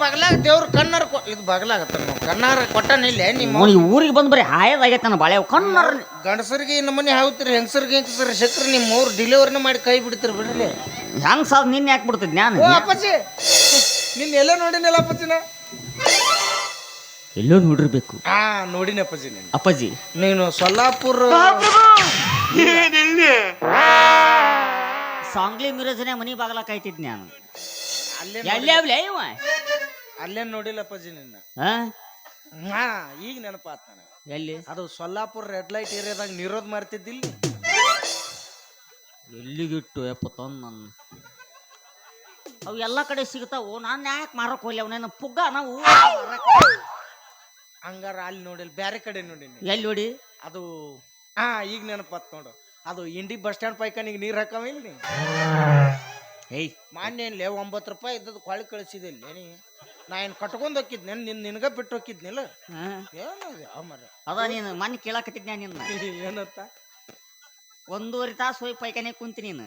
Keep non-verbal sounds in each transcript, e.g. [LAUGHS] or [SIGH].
ಬಗಲಾಗ ದೇವ್ರ ಕಣ್ಣಾರ ಕೊ- ಇದು ಬಗಲಾಗತ್ತ ಕಣ್ಣಾರ ಕೊಟ್ಟನ ಇಲ್ಲ ನಿಮ್ಮ ಈ ಊರಿಗೆ ಬಂದು ಬರೀ ಹಾಯದಾಗೈತೆ ನನ್ನ ಬಾಳೆ ಕಣ್ಣರ ಗಂಡಸರಿಗೆ ನಮ್ಮ ಮನೆ ಹಾವ್ತಿರಿ ಹೆಂಗಸರಿಗೆ ಹೆಂಗಸರಿ ಶಕ್ರಿ ನಿಮ್ಮ ಅವ್ರು ಡಿಲಿವರಿನ ಮಾಡಿ ಕೈ ಬಿಡ್ತೀರಿ ಬಿಡ್ರಿ. ಹೆಂಗ್ ಸಾವ್ ನಿನ್ನ ಯಾಕೆ ಬಿಡ್ತಿದ್ ನಾನು ಓ ಅಪ್ಪಾಜಿ! ನಿನ್ನ ಎಲ್ಲ ನೋಡಿನಲ್ಲ ಅಪ್ಪಾಜಿನ ಎಲ್ಲೋ ನೋಡಿರ್ಬೇಕು. ಹಾ ನೋಡಿನಿ ಅಪ್ಪಾಜಿ ನೀನು ಅಪ್ಪಾಜಿ. ನೀನು ಸೊಲ್ಲಾಪುರ ಸಾಂಗ್ಲಿ ಮಿರಜನೆ ಮನಿ ಬಾಗಲ ಐತಿದ್ ನಾನು ಅಲ್ಲೇ ಎಲ್ಲಿ ಅವ್ಲೆ ಇವ? ಅಲ್ಲೇ ನೋಡಿಲ್ಲ ಅಪ್ಪಾಜಿ ನಿನ್ನ. ಹಾ ಹಾ ಈಗ ನೆನಪಾತ್ ನನಗೆ. ಎಲ್ಲಿ? ಅದು ಸೊಲ್ಲಾಪುರ ರೆಡ್ ಲೈಟ್ ಏರಿಯಾದಾಗ ನಿರೋದ್ ಮಾಡ್ತಿದ್ದಿಲ್ಲ ಎಲ್ಲಿಗಿಟ್ಟು ಯಪ್ಪ ತಂದ್ ನನ್ನ? ಅವು ಎಲ್ಲ ಕಡೆ ಸಿಗ್ತಾವು. ನಾನು ಯಾಕೆ ಮಾರಕ್ ಹೋಗ್ಲಿ ಅವನೇನು ಪುಗ್ಗ ನಾವು ಹಂಗಾರ ಅಲ್ಲಿ ನೋಡಿಲ್ಲ ಬೇರೆ ಕಡೆ ನೋಡಿನಿ. ಎಲ್ಲಿ ನೋಡಿ? ಅದು ಹಾ ಈಗ ನೆನಪಾತ್ ನೋಡು. ಅದು ಇಂಡಿ ಬಸ್ ಸ್ಟ್ಯಾಂಡ್ ಪೈಕಾನಿಗೆ ನೀರು ಹಾಕವಿಲ್ಲ ನೀ? ಏಯ್. ಮಾನ್ಯ ಏನ್ಲೇ ಒಂಬತ್ತು ರೂಪಾಯಿ ಇದ್ದದ್ದು ಕೊಳ್ಳಿ ಕಳಿಸಿದಿಲ್ಲ ನೀ ನಾ ಏನು ಕಟ್ಕೊಂಡ್ ಹೋಗಿದ್ನೆ ನಿನ್ ನಿನಗ ಬಿಟ್ಟು ಹೋಗಿದ್ನಿಲ್ಲ ಏನದು ಯಾವ ಮರ? ಅದ ನೀನು ಮನ್ ಕೇಳಕತ್ತಿದ್ನ ನಿನ್ನ? [LAUGHS] ಏನಂತ ಒಂದೂವರೆ ತಾಸು ಹೋಯ್ ಪೈಖಾನೆ ಕುಂತಿ ನೀನು.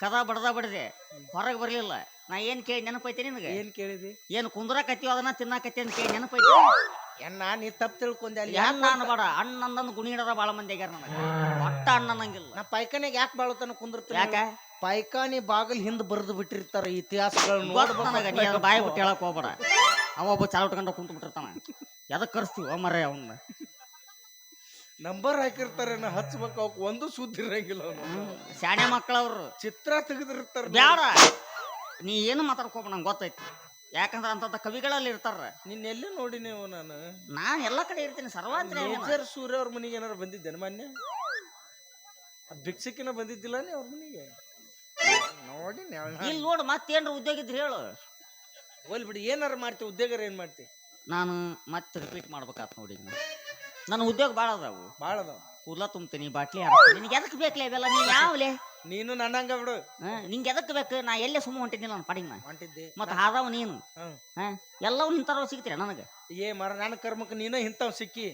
ಕದ ಬಡದ ಬಡದೆ. ಹೊರಗೆ ಬರಲಿಲ್ಲ. ನಾ ಏನು ಕೇಳಿ ನೆನಪೈತೆ ನಿನಗೆ? ಏನ್ ಕೇಳಿದಿ? ಏನು ಕುಂದ್ರಾಕತ್ತೀವ ಅದನ್ನ ತಿನ್ನಾಕತ್ತಿ ಅಂತ ಕೇಳಿ ನೆನಪೈತೆ? ಎನ್ನ ನೀ ತಪ್ಪು ತಿಳ್ಕೊಂಡೆ ಅಲ್ಲಿ. ಅಣ್ಣ ಅನ್ಬೇಡ ಅಣ್ಣ ಗುಣಿ ಗುಣಿಡದ ಭಾಳ ಮಂದಿ ಆಗ್ಯಾರ ನನಗೆ. ಒಟ್ಟ ಅಣ್ಣ ಅನ್ನಂಗಿಲ್ಲ ನಾ ಪೈಖಾನೆಗೆ ಯಾಕೆ ಬಾಳತನ ಕುಂದಿರ್ತೀನಿ ಯಾಕ? ಪೈಖಾನಿ ಬಾಗಿಲು ಹಿಂದೆ ಬರೆದು ಬಿಟ್ಟಿರ್ತಾರ ಇತಿಹಾಸಗಳನ್ನ ಬಾಯಿ ಬಿಟ್ಟು ಹೇಳಕ್ ಹೋಗ್ಬೇಡ. ಅವ ಒಬ್ಬ ಚಾಲ ಉಟ್ಕೊಂಡು ಕುಂತು ಬಿಟ್ಟಿರ್ತಾನ. ಎದಕ್ಕೆ ಕರ್ಸ್ತೀವ ಮರ ಅವನ್ನ ನಂಬರ್ ಹಾಕಿರ್ತಾರೆ ನಾ ಹಚ್ಬೇಕು ಅವಕ್ಕೆ ಒಂದು ಸುದ್ದಿ ಇರಂಗಿಲ್ಲ ಅವನು. ಶಾಣೆ ಮಕ್ಕಳವ್ರು. ಚಿತ್ರ ತೆಗೆದಿರ್ತಾರ ಬ್ಯಾಡ. ನೀ ಏನು ಮಾತಾಡ್ಕೋಬೇಡ ನಂಗೆ ಗೊತ್ತೈತಿ. ಯಾಕಂದ್ರೆ ಅಂತಂತ ಕವಿಗಳಲ್ಲಿ ಇರ್ತಾರ ನಿನ್ನ ಎಲ್ಲಿ ನೋಡಿ ನೀವು ನಾನು? ನಾನು ಎಲ್ಲ ಕಡೆ ಇರ್ತೀನಿ ಸರ್ವಾಂತರ ಮೇಜರ್ ಸೂರ್ಯ ಅವ್ರ ಮನೆಗೆ ಏನಾರು ಬಂದಿದ್ದೇನೆ ಮೊನ್ನೆ ಭಿಕ್ಷಕಿನ ಬಂದಿದ್ದಿಲ್ಲ ನೀ ಅವ್ರ ಮನೆಗೆ? ಇಲ್ಲಿ ನೋಡು ಮತ್ತೇನ್ರ ಉದ್ಯೋಗ ಇದ್ರೆ ಹೇಳು. ಹೋಲ್ ಬಿಡಿ ಏನಾರ ಮಾಡ್ತಿ ಉದ್ಯೋಗರ ಏನ್ ಮಾಡ್ತಿ? ನಾನು ಮತ್ತೆ ರಿಪೀಟ್ ಮಾಡ್ಬೇಕಾತ್ ನೋಡಿ. ನನ್ನ ಉದ್ಯೋಗ ಭಾಳ ಅದಾವು. ಭಾಳ ಅದಾವ. ಕೂದ್ಲ ತುಂಬ್ತೀನಿ ಬಾಟ್ಲಿ ಹಾಕ್ತೀನಿ ನಿನಗೆ ಎದಕ್ಕೆ ಬೇಕಲ್ಲ ಇವೆಲ್ಲ? ನೀ ಯಾವಲೆ? ನೀನು ನನ್ನಂಗ ಬಿಡು. ನಿಂಗೆ ಎದಕ್ಕೆ ಬೇಕು? ನಾ ಎಲ್ಲೇ ಸುಮ್ಮ ಹೊಂಟಿದ್ದೀನಿ ನನ್ನ ಪಡಿಗೆ ನಾ ಹೊಂಟಿದ್ದಿ. ಮತ್ತೆ ಹಾದವ ನೀನು. ಹ್ಮ್. ಹಾ ಎಲ್ಲವೂ ನಿಂತಾರ ಸಿಗ್ತೀರ ನನಗೆ? ಏ ಮರ ನನ್ನ ಕರ್ಮಕ್ಕೆ ನೀನು ಇಂಥವ್ ಸಿಕ್ಕಿ.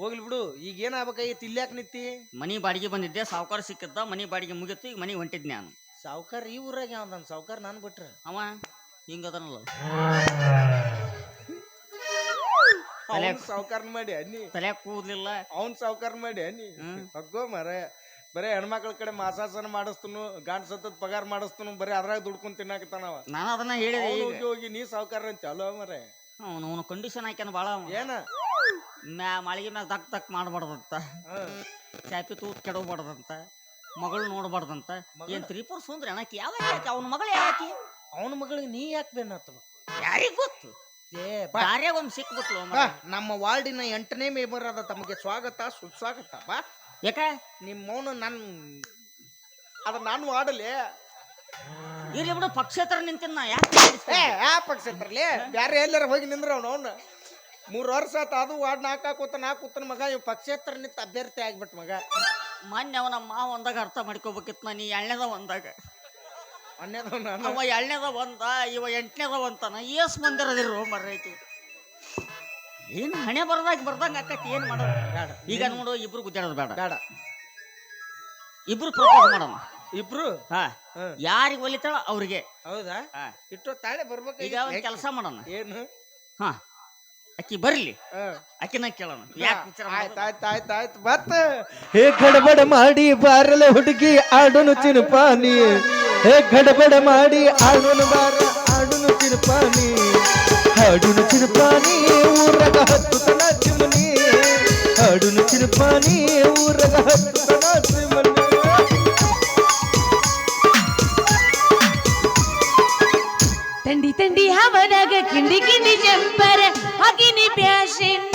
ಹೋಗ್ಲಿ ಬಿಡು ಈಗ ಏನಾಗ್ಬೇಕಾಗಿತ್ತು ಇಲ್ಯಾಕ್ ನಿತ್ತಿ ಮನಿ ಬಾಡಿಗೆ ಬಂದಿದ್ದೆ ಸಾವುಕಾರ ಸಿಕ್ಕಿದ್ದ ಮನಿ ಬಾಡಿಗೆ ಮುಗಿತು ಈಗ ಮನಿ ಹೊಂಟಿದ್ ನಾನು. ಸಾವ್ಕಾರ ಈ ಊರಾಗ ಯಾವ್ದನ್ ಸಾವ್ಕಾರ ನಾನು ಬಿಟ್ರ. ಅವ ಹಿಂಗದನಲ್ಲ ಅವನ್ ಸಾವ್ಕಾರ ಮಾಡಿ ಅನ್ನಿ ತಲೆ ಕೂದ್ಲಿಲ್ಲ. ಅವ್ನ್ ಸಾವುಕಾರ ಮಾಡಿ ಅನ್ನಿ. ಹಗ್ಗೋ ಮರ ಬರೇ ಹೆಣ್ಮಕ್ಳ ಕಡೆ ಮಾಸಾಸನ ಮಾಡಿಸ್ತನು ಗಾಂಡ್ ಸತ್ತದ ಪಗಾರ ಮಾಡಿಸ್ತನು ಬರೀ ಅದ್ರಾಗ ದುಡ್ಕೊಂಡ್ ತಿನ್ನಾಕತ್ತಾನವ ನಾನು ಅದನ್ನ ಹೇಳಿದೆ ಅವ್ನು ಹೋಗಿ ಹೋಗಿ ನೀ ಸಾವ್ಕಾರ ಅಂತ ಅಲೋ ಮರೆ ಅವನು ಅವನು ಕಂಡೀಷನ್ ಹಾಕ್ಯಾನ ಭಾಳ. ಏನ? ಮ್ಯಾ ಮಾಳಿಗೆ ಮ್ಯಾಗ ದಕ್ ದಕ್ ಮಾಡಬಾರ್ದಂತ. ಚಾಪಿ ತೂತ್ ಕೆಡಬಾರ್ದಂತ. ಮಗಳು ನೋಡಬಾರ್ದಂತ. ಏನ್ ತ್ರಿಪುರ ಸುಂದ್ರ ಅನ್ನಕ್ಕೆ ಯಾವ ಅವನ ಮಗಳು ಯಾಕೆ ಅವನ ಮಗಳಿಗೆ ನೀ ಯಾಕೆ ಬೆನ್ನತ್ತವ ಯಾರಿಗ್ ಗೊತ್ತು? ಏ ಬಾ. ಯಾರ್ಯಾಗ ಒಂದ್ ಸಿಕ್ಬಿಟ್ಲು ಬಾ, ನಮ್ಮ ವಾರ್ಡಿನ ಎಂಟನೇ ಮೆಂಬರ್ ಆದ ತಮಗೆ ಸ್ವಾಗತ ಸುಸ್ವಾಗತ. ಬಾ. ಯಾಕ? ನಿಮ್ಮ ಮೌನ ನನ್ ಅದ ನಾನು ವಾರ್ಡಲಿ ಇಲ್ಲಿ ಬಿಡು ಪಕ್ಷೇತರ ನಿಂತಿನ ಯಾಕೆ ಏ ಯಾ ಪಕ್ಷೇತರಲಿ? ಬ್ಯಾರೆ ಎಲ್ಲಾರ ಹೋಗಿ ನಿಂದ್ರ ಅವನು? ಮೂರು ಮೂರ್ ವರ್ಷ ಆತ ಅದು ವಾರ್ಡ್ ನಾಲ್ಕು ಹಾಕೋತ ನಾಲ್ಕು ಕೂತನ ಮಗ ಇವ್ ಪಕ್ಷೇತರ ನಿಂತ ಅಭ್ಯರ್ಥಿ ಆಗ್ಬಿಟ್ ಮಗ. ಮೊನ್ನೆ ಅವ ನಮ್ಮ ಮಾವ ಒಂದಾಗ ಅರ್ಥ ಮಾಡ್ಕೋಬೇಕಿತ್ತು ನೀ ಎಳ್ನೇದ ಒಂದಾಗ. ನಾನು. ಅವ ಎಳ್ನೇದ ಒಂದ ಇವ ಎಂಟನೇದ ಒಂತಾನ ಏಸ್ ಮಂದಿರದಿರು ಮರೈತಿ ಏನು ಹಣೆ ಬರ್ದಾಗ ಬರ್ದಂಗ ಆಕತಿ ಏನ್ ಮಾಡೋದು? ಬೇಡ. ಈಗ ನೋಡು ಇಬ್ರು ಗುದ್ದಾಡೋದು ಬೇಡ. ಬೇಡ. ಇಬ್ರು ಪ್ರಪೋಸ್ ಮಾಡೋಣ. ಇಬ್ರು? ಹಾ. ಯಾರಿಗೆ ಒಲಿತಾಳ ಅವ್ರಿಗೆ. ಹೌದಾ. ಇಟ್ಟು ತಾಳೆ ಬರ್ಬೇಕು ಈಗ ಒಂದ್ ಕೆಲಸ ಮಾಡೋಣ. ಏನು? ಹಾ. ಅಕ್ಕಿ ಬರ್ಲಿ. ಅಕ್ಕಿನ ಕೇಳೋಣ. ಯಾಕೆ ವಿಚಾರ ಆಯ್ತು ಆಯ್ತ್ ಆಯ್ತ್ ಆಯ್ತ್. ಮತ್ತ? ಹೇ ಗಡಬಡ ಮಾಡಿ ಬಾರಲ ಹುಡುಗಿ ಆಡುನು ತಿನ್ಪಾನಿ ಹೇ ಗಡಬಡ ಮಾಡಿ ಆಡುನು ಬಾರ ಆಡುನು ಚಿನುಪಾನಿ ಆಡುನು ಚಿನುಪಾನಿ ಊರಗ ಹತ್ತು ತನ ಚಿಮನಿ ಚಿರುಪಾನಿ ಚಿನುಪಾನಿ ಊರಗ ಹತ್ತು ತನ ಚಿಮನಿ ತಂಡಿ ತಂಡಿ ಹವನಾಗ ಕಿಂಡಿ ಕಿಂಡಿ ಜಂಪರ আসেন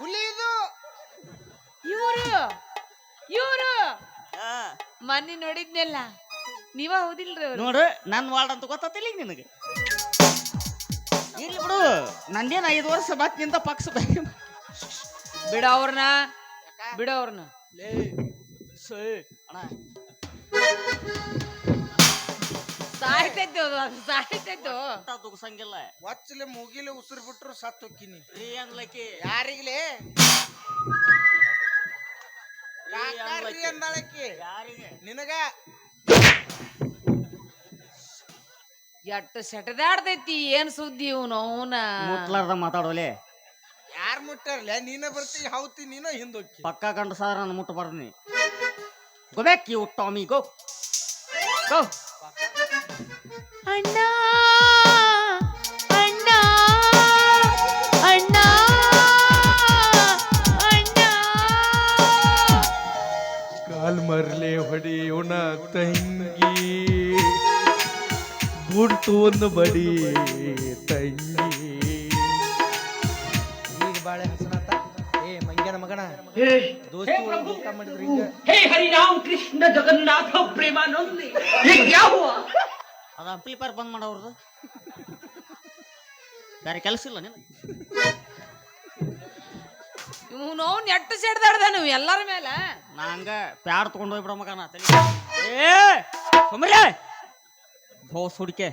ಹುಲಿ ಇದು ಇವರು. ಇವ್ರು ಮನ್ನಿ ನೋಡಿದ್ನೆಲ್ಲ ನೀವ ಹೌದಿಲ್ರಿ ಅವ್ರು. ನೋಡು ನನ್ನ ವಾರ್ಡ್ ಅಂತ ಗೊತ್ತಿಲ್ಲ ಈಗ ನಿನಗೆ. ಇರ್ಲಿ ಬಿಡು ನಂದೇನು ಐದು ವರ್ಷ ಬಾತ್ ನಿಂತ ಪಕ್ಷ ಬೇರೆ ಬಿಡ ಅವ್ರನ್ನ ಬಿಡ ಅವ್ರನ್ನ. ಲೇ ಸೇ. ಅಣ್ಣ. ಸಾಯ್ತೈತು ಅದು ಸಾಯ್ತೈತು ಅಂತ ದುಗ್ಸಂಗಿಲ್ಲ ಒಚ್ಚಲೆ ಮುಗಿಲೆ ಉಸಿರು ಬಿಟ್ರು ಸತ್ತು ಹೋಕ್ಕಿನಿ. ರೀ ಅನ್ಲಕ್ಕಿ ಯಾರಿಗ್ಲೇ? ರೀ ಅನ್ಲಕ್ಕಿ ಅಂದಾಳಕ್ಕಿ? ಯಾರಿಗೆ? ನಿನಗ? ಎಟ್ಟು ಸೆಟದಾಡ್ತೈತಿ ಏನ್ ಸುದ್ದಿ ಇವನು ಅವನ? ಮುಟ್ಲಾರ್ದ ಮಾತಾಡೋಲೆ. ಯಾರ್ ಮುಟ್ಟಾರ್ಲೆ? ನೀನ ಬರ್ತಿ ಹೌತಿ ನೀನ ಹಿಂದೋಕ್ಕಿ ಪಕ್ಕ ಕಂಡ ಸಾರ ನಾನು ಮುಟ್ಟಬಾರ್ದು ನೀ ಗೊಬೇಕ್ ಟಾಮಿ ಗೋ ಗೋ ಮರಲೆ ಹೊಡೆಯೋಣ ತಂಗಿ ಗುಂಟು ಒಂದು ಬಡಿ ತಂಗಿ. ಈಗ ಬಾಳೆ ಹೆಸರಾತ ಏ ಮಂಗ್ಯನ ಮಗನ. ದೋಸ್ತಿ ಮಾಡಿದ್ರಿ ಹೇ ಹರಿರಾಮ್ ಕೃಷ್ಣ ಜಗನ್ನಾಥ ಅಂಪ್ಲಿಫೈರ್ ಬಂದ್ ಮಾಡವ್ರದ್ದು ಬೇರೆ ಕೆಲಸ ಇಲ್ಲ ನೀನು? ಇವನು ಅವ್ನು ಎಟ್ಟು ಸೆಡ್ದಾಡ್ದ ನೀವು ಎಲ್ಲರ ಮೇಲೆ. ನಾ ಹಂಗ ಪ್ಯಾಡ್ ತಗೊಂಡು ಹೋಗ್ಬಿಡ ಮಗ ನಾ ತಲೆ. ಏ ಸುಮ್ರೆ ಬೋಸ್ ಹುಡುಕೆ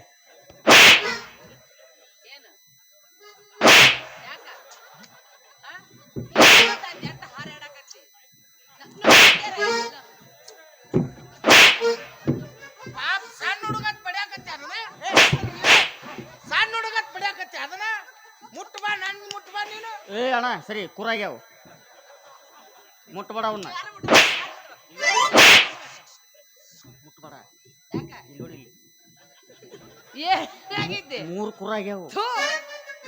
ಏ ಅಣ್ಣ ಸರಿ ಕುರಾಗ್ಯಾವ ಮುಟ್ಬೇಡ ಅವನ್ನ ಮುಟ್ಬೇಡ. ಯಾಕ? ಇಲ್ಲಿ ನೋಡಿ ಇಲ್ಲಿ. ಏನಾಗಿದ್ದೆ? ಮೂರು ಕುರಾಗ್ಯಾವ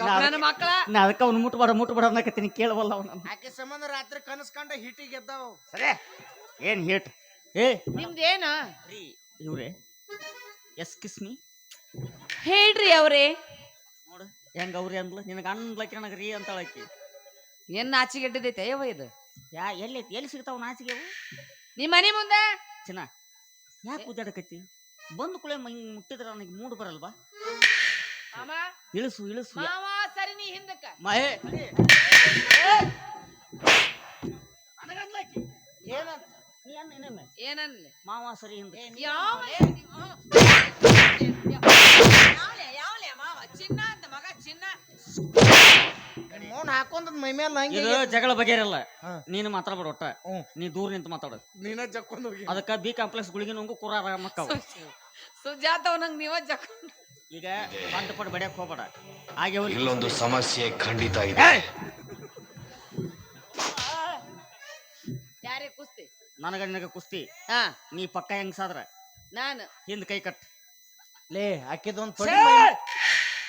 ನನ್ನ ಮಕ್ಕಳ. ನಾ ಅದಕ್ಕೆ ಅವ್ನು ಮುಟ್ಬೇಡ ಮುಟ್ಬೇಡ ಅನ್ನಕತ್ತೀನಿ ಕೇಳವಲ್ಲ ಅವನ. ಆಕೆ ಸಂಬಂಧ ರಾತ್ರಿ ಕನಸ್ಕಂಡ ಹಿಟ್ಟಿಗೆ ಗೆದ್ದಾವ. ಸರಿ ಏನ್ ಹೇಟ್? ಏ ನಿಮ್ದೇನ? ರೀ ಇವ್ರೆ ಎಸ್ ಕಿಸ್ಮಿ ಹೇಳ್ರಿ ಅವ್ರೆ. ಹೆಂಗ ಅವ್ರಿ ಅಂದ್ಲ? ನಿನಗ ಅನ್ಲಕ್ಕಿ ರೀ ಅಂತಾಳಕ್ಕಿ ಏನ್ ನಾಚಿಗೆಡ್ಡದೈತೆ ಅಯ್ಯವ ಇದು? ಯಾ ಎಲ್ಲಿ ಎಲ್ಲಿ ಸಿಗ್ತಾವ ನಾಚಿಗೆ ಅವು? ನಿಮ್ ಮನಿ ಮುಂದೆ? ಚಿನ್ನ ಯಾಕೆ ಉದ್ದಾಡಕತ್ತಿ? ಬಂದು ಕುಳೆ ಹಿಂಗ್ ಮುಟ್ಟಿದ್ರ ನನಗೆ ಮೂಡ್ ಬರಲ್ವಾ? ಮಾಮ. ಇಳಿಸು ಇಳಿಸು. ಮಾವ ಸರಿ ನೀ ಹಿಂದಕ್ಕ. ಮಹೇ ಏನಂತ? ಏನನ್ಲಿ? ಮಾವ ಸರಿ ಹಿಂದೆ ಯಾವ ಯಾವಲೆ ಮಾವ ಚಿನ್ನ ಅಂತ ಮಗ ಚಿನ್ನ ಮೌನ್ ಹಾಕೊಂಡ್ ಮೈ ಮೇಲೆ ಹಂಗೆ ಇದು ಜಗಳ ಬಗೆರಲ್ಲ ಹಾ. ನೀನು ಮಾತಾಡ್ಬೇಡ ಒಟ್ಟ. ನೀ ದೂರ ನಿಂತು ಮಾತಾಡು. ನೀನ ಜಕ್ಕೊಂಡ್ ಹೋಗಿ. ಅದಕ್ಕ ಬಿ ಕಾಂಪ್ಲೆಕ್ಸ್ ಗುಳಿಗೆ ನಂಗು ಕುರಾರ ಮಕ್ಕವು ಸುಜಾತವ್ ನಂಗ್ ನೀವ ಜಕ್ಕೊಂಡು ಈಗ ಬಂದ ಪಟ್ಟು ಬಡಿಯಕ್ ಹೋಗ್ಬೇಡ. ಹಾಗೆ ಹೋಗ್ಲಿ. ಇಲ್ಲೊಂದು ಸಮಸ್ಯೆ ಖಂಡಿತ ಇದೆ. ಏಯ್! ಯಾರೇ ಕುಸ್ತಿ? ನನಗ ನಿನಗ ಕುಸ್ತಿ. ಹಾ. ನೀ ಪಕ್ಕ ಹೆಂಗ್ಸಾದ್ರ? ನಾನು. ಹಿಂದ್ ಕೈ ಕಟ್. ಲೇ ಹಾಕಿದ್ ತೊಡಿ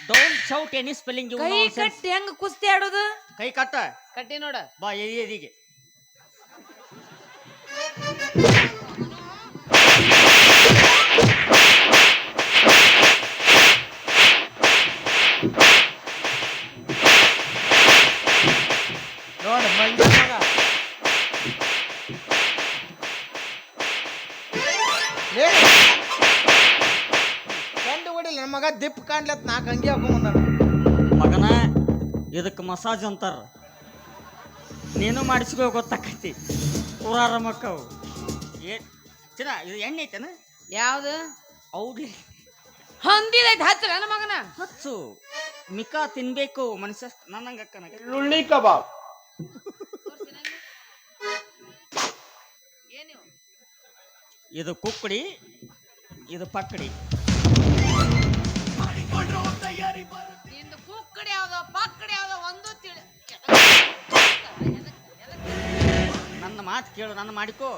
ಡೋಂಟ್ ಶೌಟ್ ಎನಿ ಸ್ಪೆಲ್ಲಿಂಗ್ ಕೈ ಕಟ್ಟಿ ಹೆಂಗ್ ಕುಸ್ತಿ ಆಡೋದು? ಕೈ ಕಟ್ಟ. ಕಟ್ಟಿ ನೋಡ. ಬಾ ಎದಿ ಎದಿಗೆ. ನನ್ನ ಮಗ ದಿಪ್ ಕಾಣ್ಲತ್ ನಾಲ್ಕು ಅಂಗಿ ಬಂದ ಮಗನ ಇದಕ್ಕೆ ಮಸಾಜ್ ಅಂತಾರ. ನೀನು ಮಾಡಿಸ್ಕೋ ಗೊತ್ತಾಕೈತಿ. ಪುರಾರ ಮಕ್ಕವು ಏ ಚಿನ್ನ ಇದು ಎಣ್ಣೆ ಐತೆನ? ಯಾವ್ದು? ಔಡ್ಲಿ ಹೊಂದಿದೈತೆ ಹತ್ರ ನನ್ನ ಮಗನ. ಹಚ್ಚು. ಮಿಕಾ ತಿನ್ಬೇಕು ಮನುಷ್ಯ. ನನ್ನಂಗ ಅಕ್ಕನ ಕಬಾಬ್. ಇದು ಕುಕ್ಕಡಿ ಇದು ಪಕ್ಕಡಿ. ನಿಂದು ಕುಕ್ಕಡಿ ಯಾವ್ದೋ ಪಕ್ಕಡಿ ಯಾವ್ದೋ ಒಂದು ತಿಳಿ ನನ್ನ ಮಾತು ಕೇಳು ನನ್ನ ಮಾಡಿಕೋ.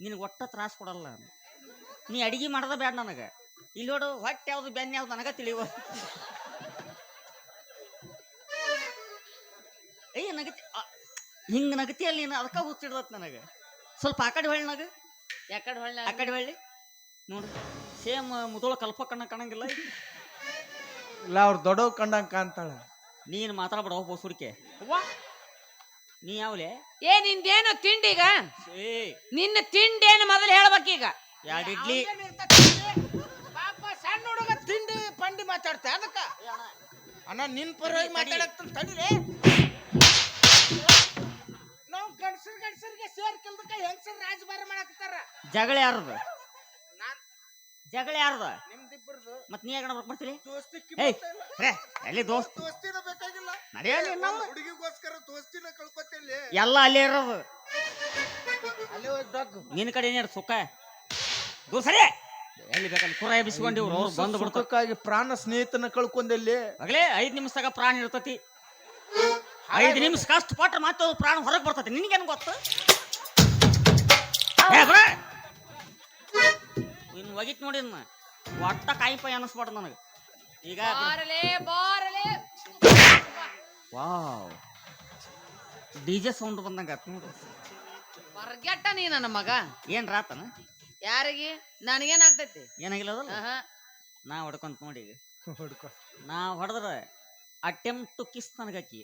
ನಿನಗೆ ಒಟ್ಟ ತ್ರಾಸ ಕೊಡಲ್ಲ ನೀ ಅಡಿಗೆ ಮಾಡದ ಬೇಡ ನನಗೆ. ಇಲ್ಲಿ ನೋಡು ಹೊಟ್ಟೆ ಯಾವ್ದು ಬೆನ್ನ ಯಾವ್ದು ನನಗ ತಿಳಿಯುವ ಏಯ್ ನಗತಿ ಹಿಂಗೆ ನಗತಿಯಲ್ಲಿ ನಗತಿ ಅಲ್ಲಿ ನೀನು ಅದಕ್ಕ ಹುಚ್ಚಿಡ್ದತ್ ನನಗೆ. ಸ್ವಲ್ಪ ಆ ಕಡೆ ಹೊಳ್ಳಿ ನಗ. ಯಾಕಡೆ ಹೊಳ್ಳಿ ಆ ಕಡೆ ಹೊಳ್ಳಿ. ನೋಡು ಸೇಮ್ ಮುದೋಳ ಕಲ್ಪ ಕಣ್ಣ ಕಾಣಂಗಿಲ್ಲ. ಇಲ್ಲ ಅವ್ರ ದೊಡ್ಡವ್ ಕಂಡಂಗ್ ಕಾಣ್ತಾಳ. ನೀನು ಮಾತಾಡ್ಬೇಡ ಹೋಗ್ಬೋ ಸುಡಿಕೆ ನೀ ಯಾವ್ಲೆ? ಏ ನಿಂದೇನು ತಿಂಡಿಗ? ನಿನ್ನ ತಿಂಡಿ ಏನು ಮೊದಲು ಹೇಳ್ಬೇಕೀಗ? ಎರಡು ಇಡ್ಲಿ? ಪಾಪ ಸಣ್ಣ ಹುಡುಗ ತಿಂಡಿ ಪಂಡಿ ಮಾತಾಡ್ತೆ ಅದಕ್ಕ? ಅಣ್ಣ. ನಿನ್ ಪರವಾಗಿ ಮಾತಾಡಕ್ ತಡಿಲೆ ನಾವು ಗಂಡಸರ್ ಗಂಡಸರಿಗೆ ಸೇರ್ ಕೆಲ್ದಕ್ಕ ಹೆಂಗಸರ್ ರಾಜಭಾರ ಮಾಡಾಕತ್ತಾರ? ಜಗಳ ಯಾರದು? ನಾನ್ ಜಗಳ ಯಾರ್ದ? ಮತ್ ನೀ ಯಾಕಡೆ ಬರ್ತೀರಿ ದೋಸ್ತಿ ಏಯ್. ರೇ ಎಲ್ಲಿ ದೋಸ್ತ್? ದೋಸ್ತಿನ ಬೇಕಾಗಿಲ್ಲ. ನಡೆಯಲಿ ನಾವು ಹುಡುಗಿಗೋಸ್ಕರ ದೋಸ್ತಿನ ಕಳ್ಕೊತಿಲ್ಲ ಎಲ್ಲ ಅಲ್ಲೇ ಇರೋದು. ಅಲ್ಲೇ ಹೋಗಿ ನಿನ್ನ ಕಡೆ ಏನಿರ ಸುಖ ದೂರ ಸರಿ. ಎಲ್ಲಿ ಬೇಕಲ್ಲಿ ಕುರ ಎಬ್ಬಿಸ್ಕೊಂಡಿವ್ರು ಅವ್ರು ಬಂದು ಬಿಡ್ತಾರೆ. ಸುಖಕ್ಕಾಗಿ ಪ್ರಾಣ ಸ್ನೇಹಿತನ ಕಳ್ಕೊಂಡೆಲ್ಲಿ ಆಗಲೇ ಐದು ನಿಮಿಷದಾಗ ಪ್ರಾಣ ಇರ್ತತಿ. ಐದು ನಿಮಿಷ ಕಷ್ಟ ಪಟ್ರೆ ಮತ್ತೆ ಪ್ರಾಣ ಹೊರಗೆ ಬರ್ತತಿ. ನಿನಗೇನು ಗೊತ್ತು? ಏ ಬರ ಇನ್ನು ಒಗಿತ್ ನೋಡಿ ಇನ್ನು ಒಟ್ಟ ಕಾಯಿಪಾಯಿ ಅನ್ನಿಸ್ಬಾರ್ದು ನನಗೆ. ಈಗ ಬಾರಲೆ ಬಾರಲೆ. ವಾವ್. ಡಿ ಜೆ ಸೌಂಡ್ ಬಂದಂಗ ಬರ್ಗೆಟ್ಟ ನೀ ನನ್ನ ಮಗ. ಏನ್ ರಾತನ ಯಾರಿಗೆ? ನನಗೇನಾಗ್ತೈತಿ? ಏನಾಗಿಲ್ಲ. ನಾ ಹೊಡ್ಕೊಂತ ನೋಡಿ ಈಗ. ಹುಡ್ಕೊ. ನಾ ಹೊಡೆದ್ರ ಅಟೆಂಪ್ಟ್ ಟು ಕಿಸ್ ನನಗಾಕಿ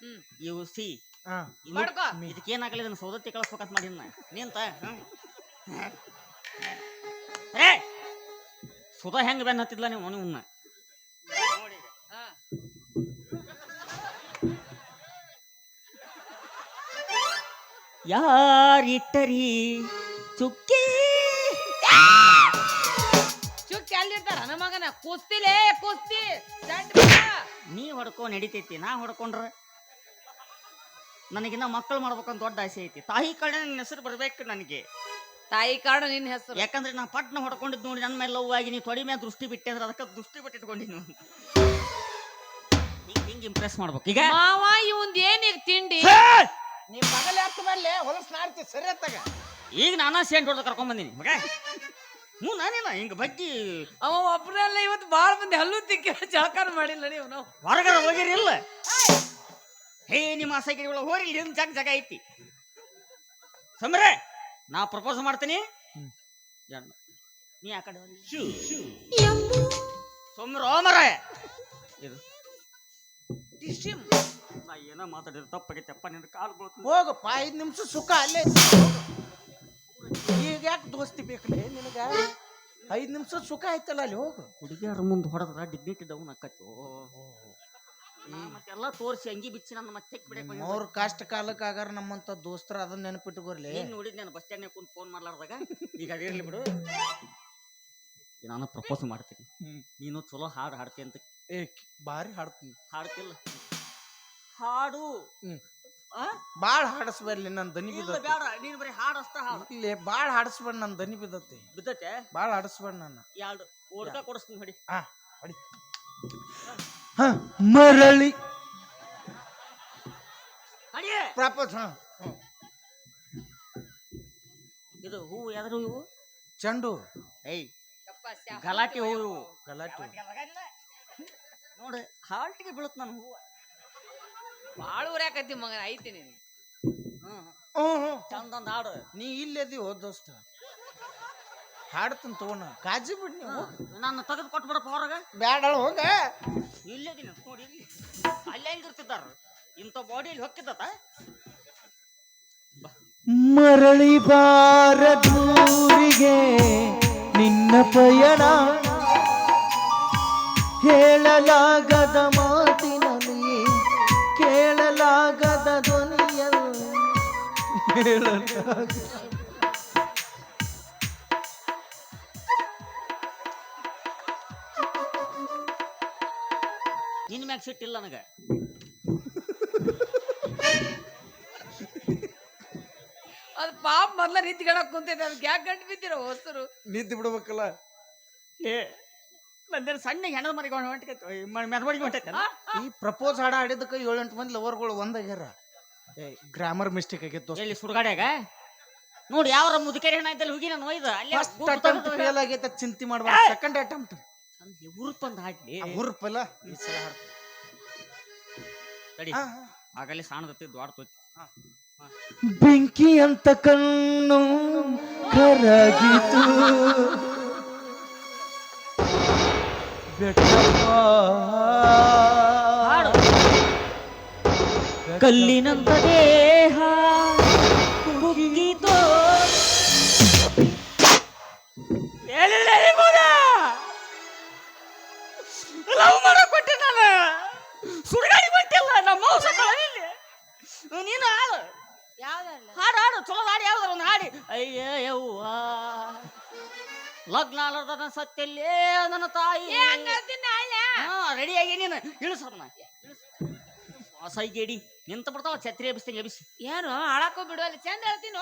ಹ್ಮ್. ಯು ಸಿ ಹಾ. ಮಾಡ್ಕೋ ಇದಕ್ಕೆ ಏನಾಗಲಿ ಇದನ್ನ ಸೌದತ್ತಿ ಕಳಿಸ್ಬೇಕಂತ ಮಾಡಿ ನಿಂತ? ಸುಧಾ ಹೆಂಗ್ ಬೆನ್ ಹತ್ತಿದ್ಲ ನೀವು? ನಿಮ್ಮನ್ನ ಯಾರಿಟ್ಟರಿ ಚುಕ್ಕಿ? ಚುಕ್ಕಿ ಅಲ್ಲಿರ್ತಾರ ನಮ್ಮ ಮಗನ. ಕುಸ್ತಿಲೇ ಕುಸ್ತಿ. ನೀ ಹೊಡ್ಕೊ ನಡಿತೈತಿ. ನಾ ಹೊಡ್ಕೊಂಡ್ರ ನನಗಿನ್ನ ಮಕ್ಕಳು ಮಾಡ್ಬೇಕಂತ ದೊಡ್ಡ ಆಸೆ ಐತಿ. ತಾಯಿ ಕಡೆ ನನ್ನ ಹೆಸರು ಬರ್ಬೇಕು ನನಗೆ. ತಾಯಿ ಕಾಡು ನಿನ್ನ ಹೆಸರು. ಯಾಕಂದ್ರೆ ನಾ ಪಟ್ನ ಹೊಡ್ಕೊಂಡಿದ್ ನೋಡಿ ನನ್ನ ಮೇಲೆ ಲವ್ ಆಗಿ ನೀ ತೊಡಿ ಮೇಲೆ ದೃಷ್ಟಿ ಬಿಟ್ಟೆ ಅಂದ್ರೆ ಅದಕ್ಕೆ ದೃಷ್ಟಿ ಬಿಟ್ಟಿಟ್ಕೊಂಡಿನಿ ಹಿಂಗ್ ಹಿಂಗ್ ಇಂಪ್ರೆಸ್ ಮಾಡ್ಬೇಕು. ಈಗ ಮಾವ ಇವಂದ್ ಏನ್ ಈಗ ತಿಂಡಿ ನೀವ್ ಮಗಲ್ ಹತ್ತ ಮೇಲೆ ಹೊಲಸ್ ನಾಡ್ತಿ ಸರಿ ಅತ್ತಾಗ ಈಗ ನಾನಾ ಸೇಂಟ್ ಹೊಡೆದು ಕರ್ಕೊಂಡ್ ಬಂದಿನಿ. ಮಗ ಹ್ಞೂ ನಾನೇನ? ಹಿಂಗ ಬಗ್ಗಿ ಅವ ಒಬ್ರಲ್ಲ ಇವತ್ತು ಬಾಳ ಮಂದಿ ಹಲ್ಲು ತಿಕ್ಕಿ ಜಳಕಾರ ಮಾಡಿಲ್ಲ ನೀವು ನಾವು. ಹೊರಗಡೆ ಹೋಗಿರಿ ಇಲ್ಲ. ಹೇ ನಿಮ್ಮ ಆಸೆಗಿರಿ ಒಳಗೆ ಹೋರಿ ಇಲ್ಲಿ ಜಾಗ ಜಗ ಐತಿ. ಸಮರೆ! ನಾ ಪ್ರಪೋಸ್ ಮಾಡ್ತೀನಿ. ಜಣ್ಣ. ನೀ ಆ ಕಡೆ ಸೊಮ್ರ ಮರ ಇದು. ಟಿಶ್ಯಮ್. ನಾ ಏನೋ ಮಾತಾಡಿದ್ರೆ ತಪ್ಪಾಗೈತಪ್ಪ ನಿನ್ನ ಕಾಲು ಬೀಳ್ತು. ಹೋಗಪ್ಪ ಐದ್ ನಿಮಿಷ ಸುಖ ಅಲ್ಲೇ. ಈಗ ಯಾಕೆ ದೋಸ್ತಿ ಬೇಕಲೇ ನಿನಗ? ಐದ್ ನಿಮಿಷ ಸುಖ ಆಯ್ತಲ್ಲ ಅಲ್ಲಿ ಹೋಗು. ಹುಡುಗಿಯರ ಮುಂದೆ ಹೊಡೆದ್ರ ಡಿಗ್ನಿಟಿ ಡೌನ್ ಆಕತ್ತು. ಮತ್ತೆಲ್ಲ ತೋರಿಸಿ ಅಂಗಿ ಬಿಚ್ಚಿ ನನ್ನ ಮತ್ತೆ ಬಿಡಕ್ ಅವ್ರ ಕಷ್ಟ ಕಾಲಕ್ಕೆ ಆಗಾರ ನಮ್ಮಂತ ದೋಸ್ತರ ಅದನ್ನ ನೆನಪಿಟ್ಟುಕೋರ್ಲಿ ಏನ್ ನೋಡಿದ್ ನಾನು ಬಸ್ ಸ್ಟ್ಯಾಂಡ್ ಕುಂತ್ ಫೋನ್ ಮಾಡ್ಲಾರ್ದಾಗ? ಈಗ ಅದಿರ್ಲಿ ಬಿಡು. ನಾನು ಪ್ರಪೋಸ್ ಮಾಡ್ತೀನಿ. ನೀನು ಚಲೋ ಹಾಡು ಹಾಡ್ತಿ ಅಂತ ಏ ಭಾರಿ ಹಾಡ್ತೀನಿ. ಹಾಡ್ತಿಲ್ಲ. ಹಾಡು. ಬಾಳ ಹಾಡಸ್ಬೇಡ್ಲಿ ನನ್ ದನಿ ಬಿದ್ದತಿ. ಬೇಡ ನೀನ್ ಬರೀ ಹಾಡು ಅಷ್ಟ ಹಾಡು. ಇಲ್ಲಿ ಬಾಳ ಹಾಡಸ್ಬೇಡ ನನ್ ದನಿ ಬಿದ್ದತಿ. ಬಿದ್ದತೆ ಬಾಳ ಹಾಡಸ್ಬೇಡ ನನ್ನ. ಎರಡು ಓಡ್ಕ ಕೊಡಿಸ್ತೀನಿ ಹೊಡಿ. ಹಾ ಹೊಡಿ. ಹ, ಮರಳಿ. ಪ್ರಪೋಸ್ ಹಾ. ಹ್ಮ್. ಇದು ಹೂವು ಯಾವ್ದು ಇವು? ಚೆಂಡು. ಏಯ್. ಗಲಾಟೆ ಹೂವು ಇವು. ಗಲಾಟೆ ನೋಡು ಹಾಲ್ಟಿಗೆ ಬೀಳುತ್ತ ನಾನು ಹೂವು. ಭಾಳ ಊರಾಕತ್ತಿ ಮಗನ? ಐತಿ ನೀನು. ಹ್ಮ್ ಹ್ಞೂ ಹ್ಮ್ ಚಂದಂದ ಹಾಡು. ನೀ ಇಲ್ಲದಿ ಹೋ ದೋಸ್ತ. ಹಾಡ್ತೀನಿ ತಗೋಣ. ಕಾಜಿ ಬಿಡ್ ನೀವು. ನಾನು ತೆಗೆದು ಕೊಟ್ಬಿಡಪ್ಪ ಹೊರಗೆ ಬ್ಯಾಡ ಹೋಗ. ಇಲ್ಲೇ ದಿನ ನೋಡಿ ಇಲ್ಲಿ. ಅಲ್ಲೇ ಹೆಂಗಿರ್ತಿದ್ದಾರ ಇಂಥ ಬಾಡಿಯಲ್ಲಿ ಹೊಕ್ಕಿದ್ದತ ಮರಳಿ ಬಾರದೂರಿಗೆ ನಿನ್ನ ಪಯಣ. ಹೇಳಲಾಗದ ಮಾತಿನಲ್ಲಿ ಕೇಳಲಾಗದ ಧ್ವನಿಯಲ್ಲಿ. ಹೇಳಲಾಗದ ನಿನ್ನ ಮ್ಯಾಗ ಸಿಟ್ಟಿಲ್ಲ ನನಗೆ. ಅದ್ ಪಾಪ ಮೊದ್ಲ ನಿಂತ್ಕೊಳಕ್ ಕುಂತೈತೆ ಅದ್ ಯಾಕೆ ಗಂಟು ಬಿದ್ದಿರ ಹೊಸರು? ನಿಂತು ಬಿಡ್ಬೇಕಲ್ಲ. ಏ ನಂದೇನು ಸಣ್ಣ ಹೆಣದ ಮರಿಗೆ ಹೊಂಟೈತೆ ಮೆರವಣಿಗೆ ಹೊಂಟೈತೆ ಈ ಪ್ರಪೋಸ್ ಹಾಡ ಆಡಿದಕ್ಕೆ ಏಳೆಂಟು ಮಂದಿ ಲವರ್ಗಳು ಒಂದಾಗ್ಯಾರ ಏ ಗ್ರಾಮರ್ ಮಿಸ್ಟೇಕ್ ಆಗಿತ್ತು ಎಲ್ಲಿ ಸುಡುಗಾಡ್ಯಾಗ ನೋಡಿ ಯಾವ ಮುದುಕೇರಿ ಹೆಣ ಇದ್ದಲ್ಲಿ ಹೋಗಿ ನಾನು ಒಯ್ದ. ಅಲ್ಲಿ ಫಸ್ಟ್ ಅಟೆಂಪ್ಟ್ ಫೇಲ್ ಆಗೈತೆ ಚಿಂತೆ ಮಾಡ್ಬಾರ್ದು ಸೆಕೆಂಡ್ ಅಟೆಂಪ್ಟ್ ಉರುಪಂದು ಹಾಡ್ಲಿ ಹುರ್ಪಲ್ಲ ಈ ಸಲ ಹಾಡ್ತೀನಿ ತಡಿ. ಹಾ, ಆಗಲೇ ಸಾಣದತ್ತಿ ಬೆಂಕಿ ಅಂತ ಕಣ್ಣು ಕರಗಿತು. ಕಲ್ಲಿನಂತದೇ ಕಲ್ಲಿನಂತ ಸತ್ಯಲ್ಲೇ ನನ್ನ ತಾಯಿ. ರೆಡಿ ಆಗಿ ನೀನು. ಇಳಿಸೋದನ್ನ ವಾಸಾಯಿ ಗೇಡಿ ನಿಂತ ಬಿಡ್ತಾವ ಛತ್ರಿ ಎಬ್ಸ್ತಂಗೆ ಎಬಿಸಿ ಏನು ಹಾಳಾಕೋ ಬಿಡುವಲ್ಲಿ ಚಂದ ಹೇಳ್ತೀನಿ